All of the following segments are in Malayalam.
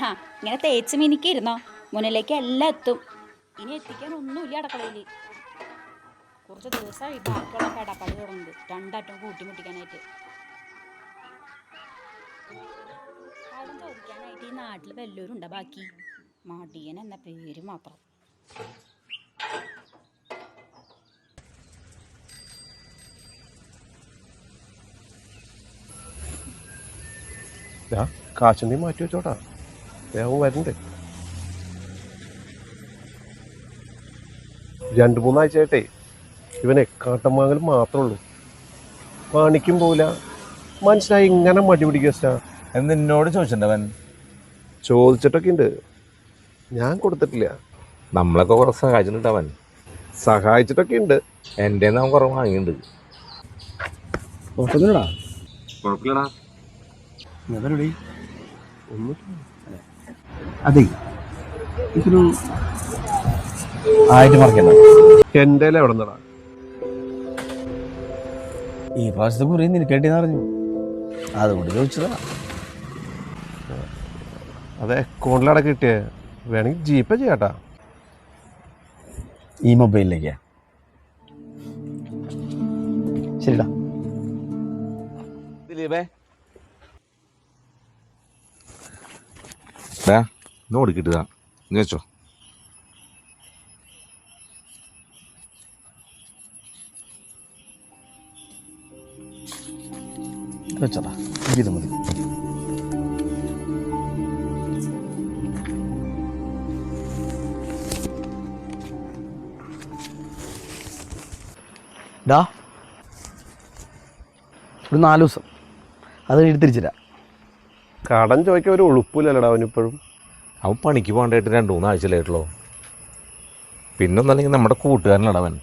ഹാ ഇങ്ങനെ തേച്ച് മിനിക്കിരുന്നോ മുന്നിലേക്ക് എല്ലാം എത്തും. ഇനി എത്തിക്കാൻ ഒന്നുമില്ല അടക്കളയിൽ. കുറച്ച് ദിവസമായി ബാക്കിയുള്ള കടപ്പടി തുടങ്ങുന്നത് രണ്ടറ്റം കൂട്ടിമുട്ടിക്കാനായിട്ട് കടം ചോദിക്കാനായിട്ട് ഈ നാട്ടിൽ വല്ലവരും ഉണ്ടോ ബാക്കി? മടിയൻ എന്ന പേര് മാത്രം. ഞാൻ നീ മാറ്റി വെച്ചോട്ടാ. വേഗം വരണ്ടേ രണ്ട് മൂന്നാഴ്ചയായിട്ടേ ഇവനെ കാട്ടമാങ്ങൽ മാത്രമേ ഉള്ളൂ. പണിക്കും പോവില്ല. മനസ്സിലായി ഇങ്ങനെ മടി പിടിക്കുക എന്ന് നിന്നോട് ചോദിച്ചിട്ടുണ്ടവൻ ചോദിച്ചിട്ടൊക്കെ ഉണ്ട്. ഞാൻ കൊടുത്തിട്ടില്ല. നമ്മളൊക്കെ കുറെ സഹായിച്ചിട്ടുണ്ട് അവൻ. സഹായിച്ചിട്ടൊക്കെ ഉണ്ട്. എന്റെ അവൻ കുറെ വാങ്ങിയിട്ടുണ്ട്. കുഴപ്പമില്ലടാ. കുഴപ്പമില്ലടാ. ഒന്നും അതെ. ഇതൊരു ആയിട്ട് മറക്കണ്ട. എന്റെ എവിടെ നിന്നടാ? ഈ പ്രാവശ്യത്തെ കുറി നിനക്കേട്ടിന്ന് അറിഞ്ഞു. അതുകൊണ്ട് ചോദിച്ചതാ. അത് അക്കൗണ്ടിലട കിട്ടിയേ. വേണമെങ്കിൽ ജീപ്പേ ചെയ്യാട്ടാ. ഈ മൊബൈലിലേക്കാ. ശരിടാ. ദിലീപേ ഡാ നോട് കിട്ടുക. നീ വെച്ചോ. വെച്ചടാ മതി. ഒരു നാല് ദിവസം. അത് കഴിഞ്ഞിട്ട് കടം ചോദിക്കാൻ ഒരു ഉളുപ്പില്ലല്ലടാ അവനിപ്പോഴും. അവൻ പണിക്ക് പോകണ്ടായിട്ട് രണ്ട് മൂന്ന് ആഴ്ചയിലായിട്ടുള്ളൂ. പിന്നൊന്നല്ലെങ്കിൽ നമ്മുടെ കൂട്ടുകാരനടാ അവൻ.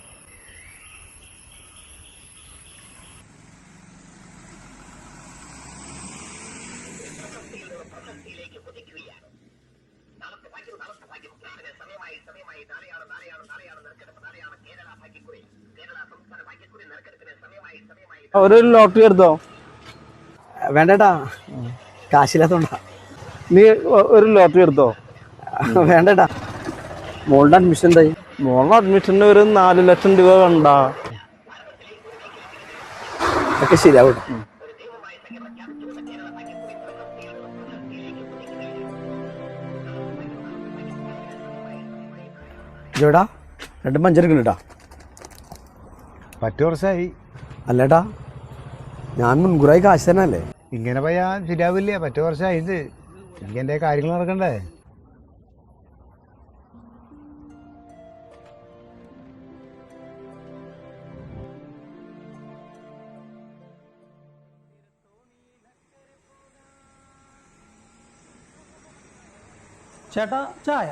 ഒരു ലോട്ടറി എടുത്തോ? വേണ്ടേട്ടാ കാശില്ലാത്തോണ്ടാ. നീ ഒരു ലോട്ടറി എടുത്തോ? വേണ്ടടാ. മോളുടെ അഡ്മിഷൻ എന്തായി? മോളുടെ അഡ്മിഷന് ഒരു നാല് ലക്ഷം രൂപ വേണ്ട ഒക്കെ ശരിയാവും. ജോടാ രണ്ട് മഞ്ചെടുക്കണേട്ടാ പറ്റു വർഷമായി അല്ലേട്ടാ ഞാൻ മുൻകൂറായി കാശ് തന്നെയല്ലേ ഇങ്ങനെ പോയാൽ ശരിയാവില്ല. പത്ത് വർഷമായിട്ട് എനിക്ക് എന്റെ കാര്യങ്ങൾ നടക്കണ്ടേ? ചേട്ടാ ചായ.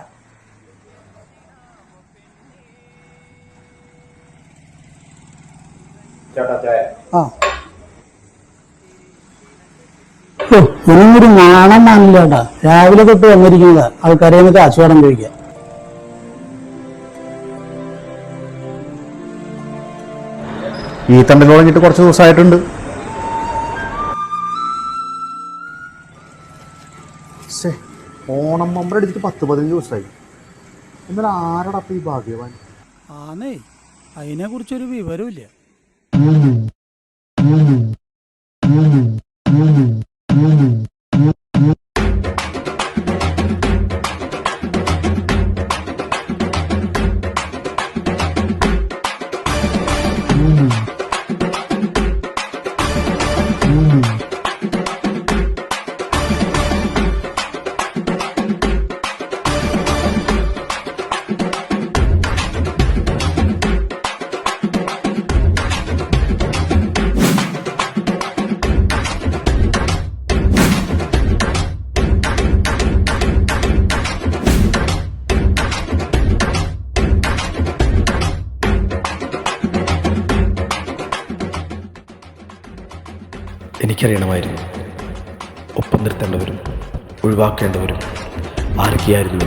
ചേട്ടാ ചായ. ആ. ഇനിയും ഒരു നാണം കേട്ടാ. രാവിലെ തൊട്ട് വന്നിരിക്കുന്നത് ആൾക്കാരെ ഒന്ന് കാശ് വേണം ചോദിക്കാം ഈ തമ്മിൽ തുടങ്ങിയിട്ട് കുറച്ച് ദിവസമായിട്ടുണ്ട്. ഓണം മമ്പറ അടിച്ചിട്ട് പത്ത് പതിനഞ്ച് ദിവസമായി. എന്നാൽ ആരടാ ഈ ഭാഗ്യവാൻ? ആന്നേ അതിനെ കുറിച്ചൊരു വിവരമില്ല എനിക്കറിയണമായിരുന്നു. ഒപ്പം നിർത്തേണ്ടവരും ഒഴിവാക്കേണ്ടവരും ആരൊക്കെയായിരുന്നു